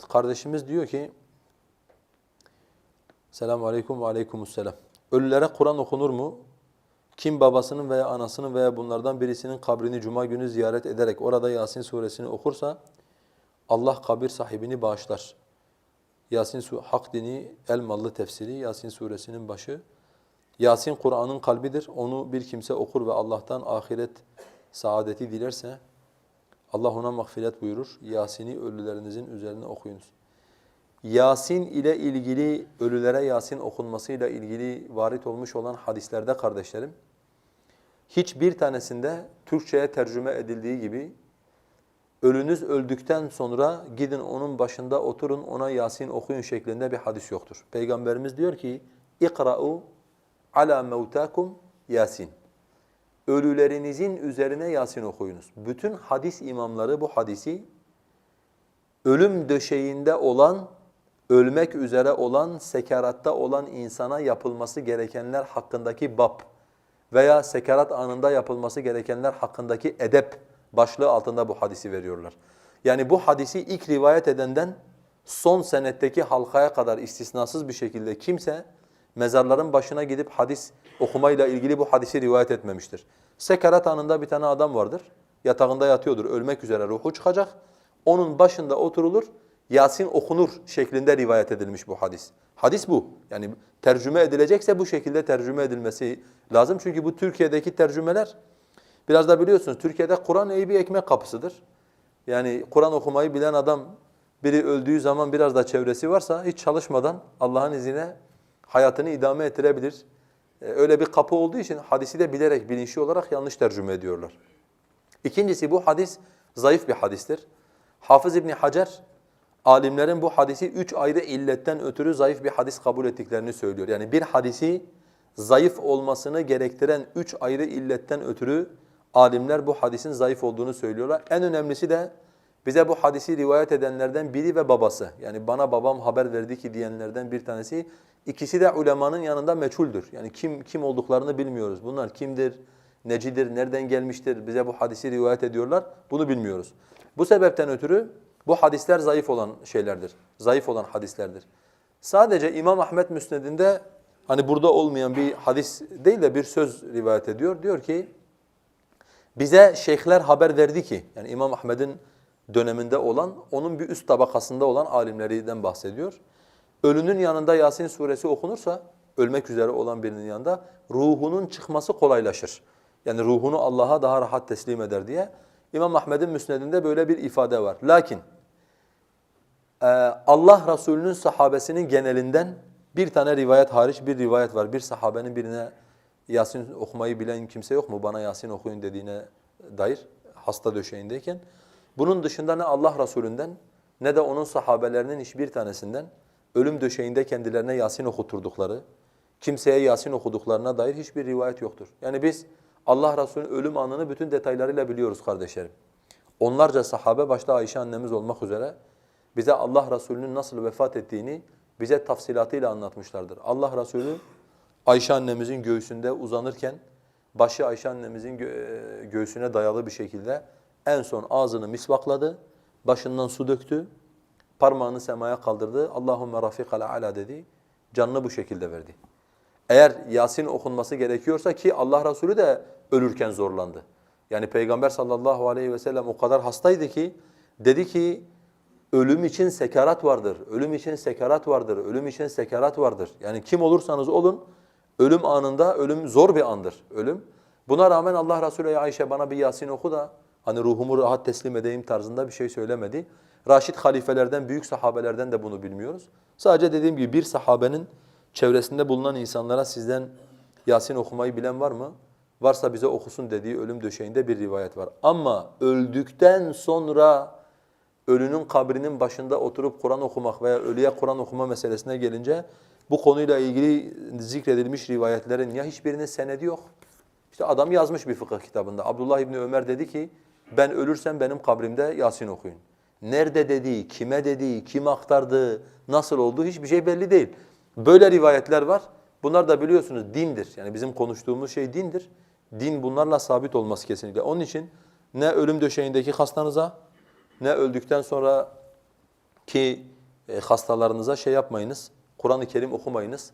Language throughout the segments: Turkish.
Evet, kardeşimiz diyor ki Selamun aleyküm ve aleykümselam. Ölülere Kur'an okunur mu? Kim babasının veya anasının veya bunlardan birisinin kabrini cuma günü ziyaret ederek orada Yasin suresini okursa Allah kabir sahibini bağışlar. Yasin su Hak dini Elmalı tefsiri Yasin suresinin başı. Yasin Kur'an'ın kalbidir. Onu bir kimse okur ve Allah'tan ahiret saadeti dilerse Allah ona mağfiret buyurur. Yasin'i ölülerinizin üzerine okuyunuz. Yasin ile ilgili ölülere Yasin okunmasıyla ilgili varit olmuş olan hadislerde kardeşlerim hiçbir tanesinde Türkçeye tercüme edildiği gibi ölünüz öldükten sonra gidin onun başında oturun ona Yasin okuyun şeklinde bir hadis yoktur. Peygamberimiz diyor ki ikra'u ala mevtakum Yasin. Ölülerinizin üzerine Yasin okuyunuz. Bütün hadis imamları bu hadisi ölüm döşeğinde olan, ölmek üzere olan, sekeratta olan insana yapılması gerekenler hakkındaki bab veya sekarat anında yapılması gerekenler hakkındaki edep başlığı altında bu hadisi veriyorlar. Yani bu hadisi ilk rivayet edenden son senetteki halkaya kadar istisnasız bir şekilde kimse mezarların başına gidip hadis okumayla ilgili bu hadisi rivayet etmemiştir. Sekarat anında bir tane adam vardır. Yatağında yatıyordur, ölmek üzere ruhu çıkacak. Onun başında oturulur, Yasin okunur şeklinde rivayet edilmiş bu hadis. Hadis bu. Yani tercüme edilecekse bu şekilde tercüme edilmesi lazım. Çünkü bu Türkiye'deki tercümeler biraz da biliyorsunuz Türkiye'de Kur'an iyi bir ekmek kapısıdır. Yani Kur'an okumayı bilen adam biri öldüğü zaman biraz da çevresi varsa hiç çalışmadan Allah'ın izniyle hayatını idame ettirebilir. Ee, Öyle bir kapı olduğu için hadisi de bilerek, bilinçli olarak yanlış tercüme ediyorlar. İkincisi bu hadis zayıf bir hadistir. Hafız İbni Hacer, alimlerin bu hadisi üç ayrı illetten ötürü zayıf bir hadis kabul ettiklerini söylüyor. Yani bir hadisi zayıf olmasını gerektiren üç ayrı illetten ötürü alimler bu hadisin zayıf olduğunu söylüyorlar. En önemlisi de bize bu hadisi rivayet edenlerden biri ve babası. Yani bana babam haber verdi ki diyenlerden bir tanesi. İkisi de ulemanın yanında meçhuldür. Yani kim kim olduklarını bilmiyoruz. Bunlar kimdir, necidir, nereden gelmiştir, bize bu hadisi rivayet ediyorlar. Bunu bilmiyoruz. Bu sebepten ötürü bu hadisler zayıf olan şeylerdir. Zayıf olan hadislerdir. Sadece İmam Ahmed Müsned'inde hani burada olmayan bir hadis değil de bir söz rivayet ediyor. Diyor ki bize şeyhler haber verdi ki yani İmam Ahmed'in döneminde olan onun bir üst tabakasında olan alimlerinden bahsediyor. Ölünün yanında Yasin suresi okunursa ölmek üzere olan birinin yanında ruhunun çıkması kolaylaşır. Yani ruhunu Allah'a daha rahat teslim eder diye. İmam Ahmed'in müsnedinde böyle bir ifade var. Lakin e, Allah Resulü'nün sahabesinin genelinden bir tane rivayet hariç bir rivayet var. Bir sahabenin birine Yasin okumayı bilen kimse yok mu? Bana Yasin okuyun dediğine dair hasta döşeğindeyken. Bunun dışında ne Allah Resulü'nden ne de onun sahabelerinin hiçbir tanesinden ölüm döşeğinde kendilerine Yasin okuturdukları, kimseye Yasin okuduklarına dair hiçbir rivayet yoktur. Yani biz Allah Resulü'nün ölüm anını bütün detaylarıyla biliyoruz kardeşlerim. Onlarca sahabe başta Ayşe annemiz olmak üzere bize Allah Resulü'nün nasıl vefat ettiğini bize tafsilatıyla anlatmışlardır. Allah Resulü Ayşe annemizin göğsünde uzanırken başı Ayşe annemizin gö- göğsüne dayalı bir şekilde en son ağzını misvakladı, başından su döktü, parmağını semaya kaldırdı. Allahümme rafikal ala dedi. Canını bu şekilde verdi. Eğer Yasin okunması gerekiyorsa ki Allah Resulü de ölürken zorlandı. Yani Peygamber sallallahu aleyhi ve sellem o kadar hastaydı ki dedi ki ölüm için sekarat vardır. Ölüm için sekarat vardır. Ölüm için sekarat vardır. Yani kim olursanız olun ölüm anında ölüm zor bir andır. Ölüm. Buna rağmen Allah Resulü "Ya Ayşe bana bir Yasin oku da hani ruhumu rahat teslim edeyim tarzında bir şey söylemedi. Raşid halifelerden, büyük sahabelerden de bunu bilmiyoruz. Sadece dediğim gibi bir sahabenin çevresinde bulunan insanlara sizden Yasin okumayı bilen var mı? Varsa bize okusun dediği ölüm döşeğinde bir rivayet var. Ama öldükten sonra ölünün kabrinin başında oturup Kur'an okumak veya ölüye Kur'an okuma meselesine gelince bu konuyla ilgili zikredilmiş rivayetlerin ya hiçbirinin senedi yok. İşte adam yazmış bir fıkıh kitabında. Abdullah İbni Ömer dedi ki ben ölürsem benim kabrimde Yasin okuyun. Nerede dediği, kime dediği, kim aktardığı, nasıl olduğu hiçbir şey belli değil. Böyle rivayetler var. Bunlar da biliyorsunuz dindir. Yani bizim konuştuğumuz şey dindir. Din bunlarla sabit olması kesinlikle. Onun için ne ölüm döşeğindeki hastanıza ne öldükten sonra Ki e, hastalarınıza şey yapmayınız, Kur'an-ı Kerim okumayınız.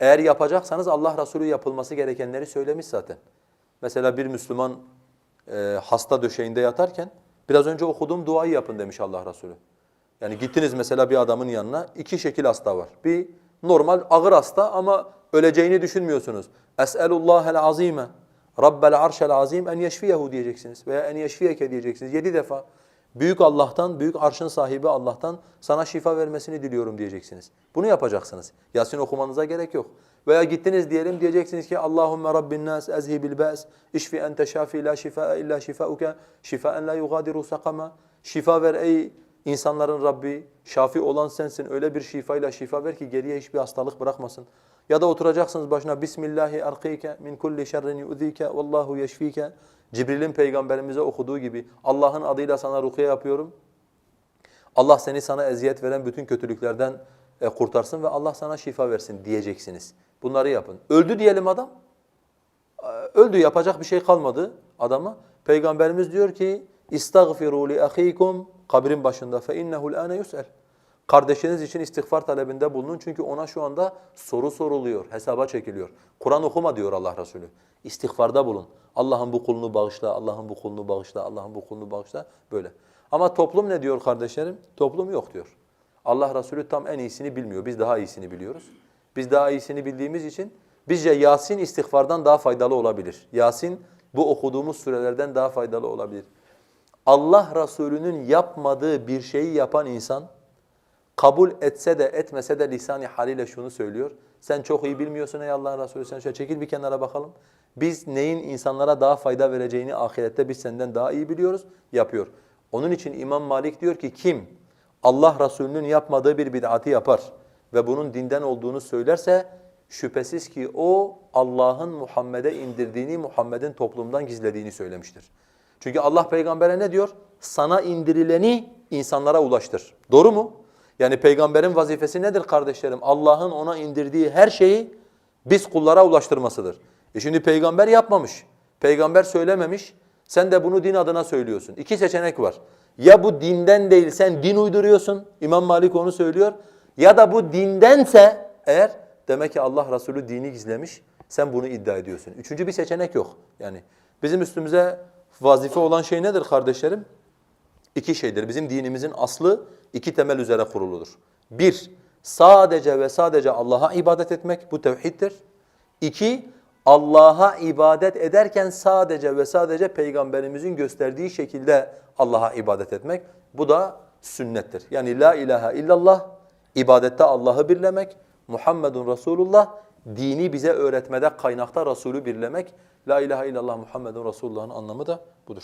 Eğer yapacaksanız Allah Resulü yapılması gerekenleri söylemiş zaten. Mesela bir Müslüman e, hasta döşeğinde yatarken biraz önce okuduğum duayı yapın demiş Allah Resulü. Yani gittiniz mesela bir adamın yanına iki şekil hasta var. Bir normal ağır hasta ama öleceğini düşünmüyorsunuz. Es'elullahel azime Rabbel arşel azim en yeşfiyehu diyeceksiniz veya en yeşfiyeke diyeceksiniz yedi defa. Büyük Allah'tan, büyük arşın sahibi Allah'tan sana şifa vermesini diliyorum diyeceksiniz. Bunu yapacaksınız. Yasin okumanıza gerek yok. Veya gittiniz diyelim diyeceksiniz ki Allahumme Rabbin nas ezhibil ba's işfi ente şafi la şifaa illa şifauke şifaen la yugadiru sakama. Şifa ver ey insanların Rabbi, şafi olan sensin. Öyle bir şifayla şifa ver ki geriye hiçbir hastalık bırakmasın. Ya da oturacaksınız başına Bismillahi arkike min kulli şerrin yu'zike vallahu yeşfike. Cibril'in peygamberimize okuduğu gibi Allah'ın adıyla sana rukiye yapıyorum. Allah seni sana eziyet veren bütün kötülüklerden e, kurtarsın ve Allah sana şifa versin diyeceksiniz. Bunları yapın. Öldü diyelim adam. E, Öldü yapacak bir şey kalmadı adama. Peygamberimiz diyor ki İstagfiru li ahikum kabrin başında fe innehu'l ane yus'el. Kardeşiniz için istiğfar talebinde bulunun çünkü ona şu anda soru soruluyor, hesaba çekiliyor. Kur'an okuma diyor Allah Resulü. İstiğfarda bulun. Allah'ın bu kulunu bağışla, Allah'ın bu kulunu bağışla, Allah'ın bu kulunu bağışla böyle. Ama toplum ne diyor kardeşlerim? Toplum yok diyor. Allah Resulü tam en iyisini bilmiyor. Biz daha iyisini biliyoruz. Biz daha iyisini bildiğimiz için bizce Yasin istiğfardan daha faydalı olabilir. Yasin bu okuduğumuz sürelerden daha faydalı olabilir. Allah Resulü'nün yapmadığı bir şeyi yapan insan kabul etse de etmese de lisani haliyle şunu söylüyor. Sen çok iyi bilmiyorsun ey Allah'ın Resulü sen şöyle çekil bir kenara bakalım. Biz neyin insanlara daha fayda vereceğini ahirette biz senden daha iyi biliyoruz, yapıyor. Onun için İmam Malik diyor ki kim Allah Resulü'nün yapmadığı bir bid'atı yapar ve bunun dinden olduğunu söylerse şüphesiz ki o Allah'ın Muhammed'e indirdiğini Muhammed'in toplumdan gizlediğini söylemiştir. Çünkü Allah peygambere ne diyor? Sana indirileni insanlara ulaştır. Doğru mu? Yani peygamberin vazifesi nedir kardeşlerim? Allah'ın ona indirdiği her şeyi biz kullara ulaştırmasıdır. E şimdi peygamber yapmamış. Peygamber söylememiş. Sen de bunu din adına söylüyorsun. İki seçenek var. Ya bu dinden değil sen din uyduruyorsun. İmam Malik onu söylüyor. Ya da bu dindense eğer demek ki Allah Resulü dini gizlemiş. Sen bunu iddia ediyorsun. Üçüncü bir seçenek yok. Yani bizim üstümüze vazife olan şey nedir kardeşlerim? İki şeydir. Bizim dinimizin aslı iki temel üzere kuruludur. Bir, sadece ve sadece Allah'a ibadet etmek, bu tevhiddir. İki, Allah'a ibadet ederken sadece ve sadece Peygamberimizin gösterdiği şekilde Allah'a ibadet etmek, bu da sünnettir. Yani la ilahe illallah, ibadette Allah'ı birlemek, Muhammedun Resulullah, dini bize öğretmede kaynakta Resulü birlemek, la ilahe illallah Muhammedun Resulullah'ın anlamı da budur.